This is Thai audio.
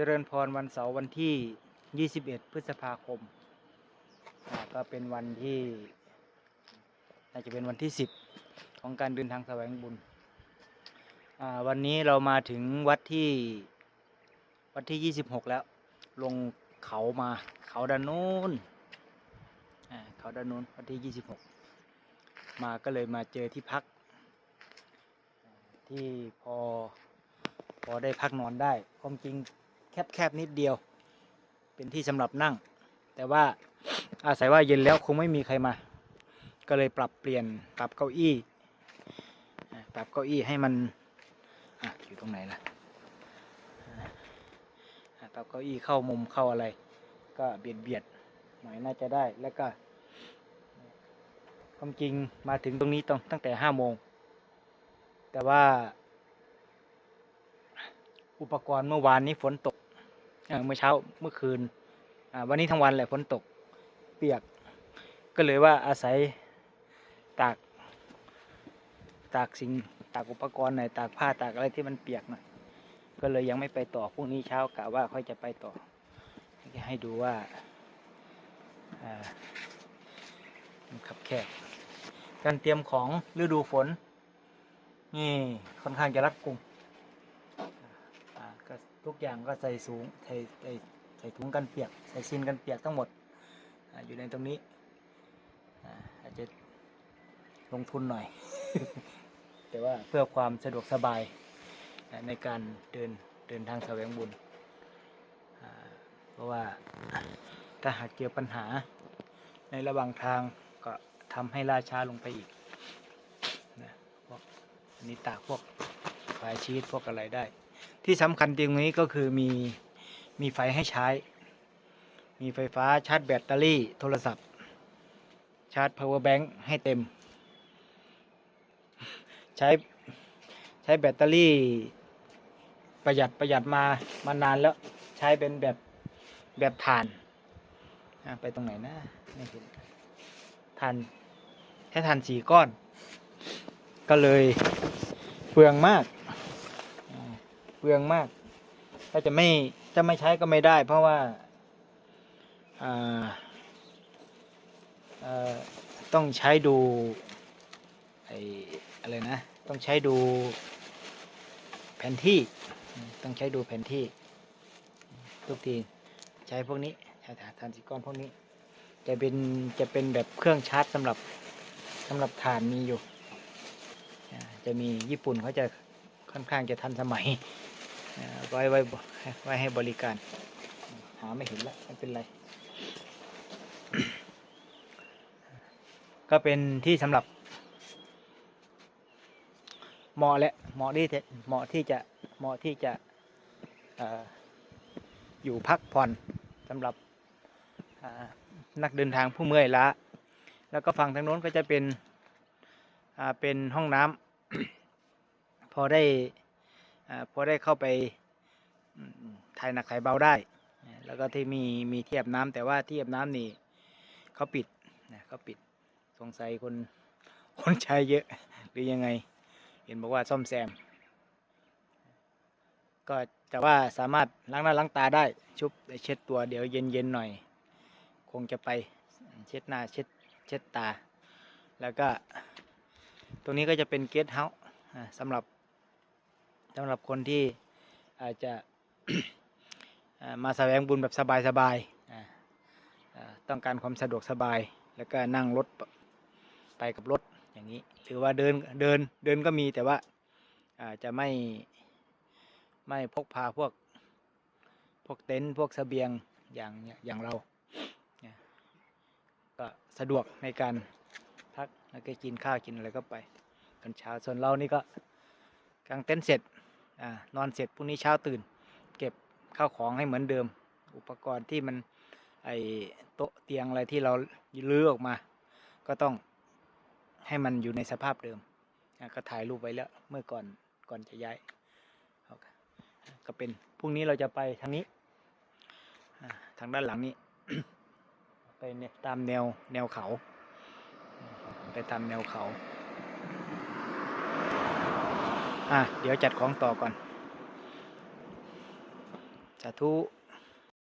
จริญพรวันเสาร์วันที่ 21 พฤษภาคม ก็เป็นวันที่น่าจะเป็นวันที่ 10 ของการเดินทางแสวงบุญ วันนี้เรามาถึงวัดที่วัดที่ 26 แล้ว ลงเขามาเขาด้านนู้นเขาด้านนู้นวันที่ 26 มาก็เลยมาเจอที่พัก ที่พอพอได้พักนอนได้ความจริง แคบๆนิดเดียว เป็นที่สำหรับนั่ง แต่ว่าอาศัยว่าเย็นแล้วคงไม่มีใครมา ก็เลยปรับเปลี่ยนปรับเก้าอี้ ปรับเก้าอี้ให้มันออยู่ตรงไหนล่ะปรับเก้าอี้เข้ามุมเข้าอะไร ก็เบียดเบียดๆหน่อยน่าจะได้แล้วก็ความจริงมาถึงตรงนี้ต้องตั้งแต่ห้าโมง แต่ว่าอุปกรณ์เมื่อวานนี้ฝนตก เมื่อเช้าเมื่อคืนวันนี้ทั้งวันแหละฝนตกเปียก ก็เลยว่าอาศัยตากตากสิ่งตากอุปกรณ์หน่อยตากผ้าตากอะไรที่มันเปียกหน่อยก็เลยยังไม่ไปต่อพรุ่งนี้เช้ากะว่าค่อยจะไปต่อ ให้ดูว่าขับแคบการเตรียมของฤดูฝนนี่ค่อนข้างจะรัดกุมอ่าก็ ทุกอย่างก็ใส่สูงใส่ใส่ใส่ถุงกันเปียก ใส่ซินกันเปียกทั้งหมดออยู่ในตรงนี้อาจจะลงทุนหน่อย แต่ว่าเพื่อความสะดวกสบายในการเดินเดินทางแสวงบุญ เพราะว่าถ้าหากเจอปัญหาในระหว่างทางก็ทำให้ล่าช้าลงไปอีกนะพวกอันนี้ตากพวกไฟชีตพวกอะไรได้ ที่สำคัญตรงนี้ก็คือมีมีไฟให้ใช้ มีไฟฟ้าชาร์จแบตเตอรี่โทรศัพท์ ชาร์จ power bank ให้เต็ม ใช้ใช้แบตเตอรี่ประหยัดประหยัดมามานานแล้วใช้เป็นแบบแบบถ่านไปตรงไหนนะไม่เห็นถ่านใช้ถ่านสี่ก้อน ก็เลยเปลืองมาก เปลืองมาก ถ้าจะไม่จะไม่ใช้ก็ไม่ได้ เพราะว่าอ่าอ่อต้องใช้ดูไออะไรนะ ต้องใช้ดูแผนที่ ต้องใช้ดูแผนที่ ทุกทีใช้พวกนี้ใช้ถ่านสีก้อนพวกนี้ จะเป็นจะเป็นแบบเครื่องชาร์จสำหรับสำหรับถ่านมีอยู่ จะมีญี่ปุ่นเขาจะค่อนข้างจะทันสมัย ไว้ไว้ไว้ให้บริการ หาไม่เห็นแล้วไม่เป็นไร ก็เป็นที่สำหรับเหมาะและเหมาะที่จะเหมาะที่จะเหมาะที่จะอยู่พักผ่อนสำหรับนักเดินทางผู้เมื่อยล้า แล้วก็ฝั่งทางโน้นก็จะเป็นเป็นห้องน้ำพอได้ พอได้เข้าไปถ่ายหนักถ่ายเบาได้ แล้วก็ที่มีมีเทียบน้ำแต่ว่าเทียบน้ำนี่เขาปิดนะเขาปิดสงสัยคนคนใช้เยอะหรือยังไง เห็นบอกว่าซ่อมแซม ก็แต่ว่าสามารถล้างหน้าล้างตาได้ชุบเช็ดตัวเดี๋ยวเย็นเย็นๆหน่อย คงจะไปเช็ดหน้าเช็ดเช็ดตา แล้วก็ตรงนี้ก็จะเป็นเกสต์เฮาส์สำหรับ สำหรับคนที่อาจจะอ่ามาแสวงบุญแบบสบายๆต้องการความสะดวกสบาย แล้วก็นั่งรถไปกับรถอย่างนี้ หรือว่าเดินเดินเดินก็มีแต่ว่าอาจะไม่ไม่พกพาพวกพวกเต็นท์พวกเสบียงอย่างอย่างเรา ก็สะดวกในการพักแล้วก็กินข้าวกินอะไรก็ไปกันเช้าส่วนเรานี่ก็กางเต็นท์เสร็จ นอนเสร็จพรุ่งนี้เช้าตื่น เก็บข้าวของให้เหมือนเดิม อุปกรณ์ที่มันไอโต๊ะเตียงอะไรที่เราลื้อออกมา ก็ต้องให้มันอยู่ในสภาพเดิมก็ถ่ายรูปไว้แล้วเมื่อก่อนก่อนจะย้ายก็เป็นพรุ่งนี้เราจะไปทางนี้ทางด้านหลังนี้ไปตามแนวแนวเขา ไปตามแนวเขา อะเดี๋ยวจัดของต่อก่อนจัดาธุ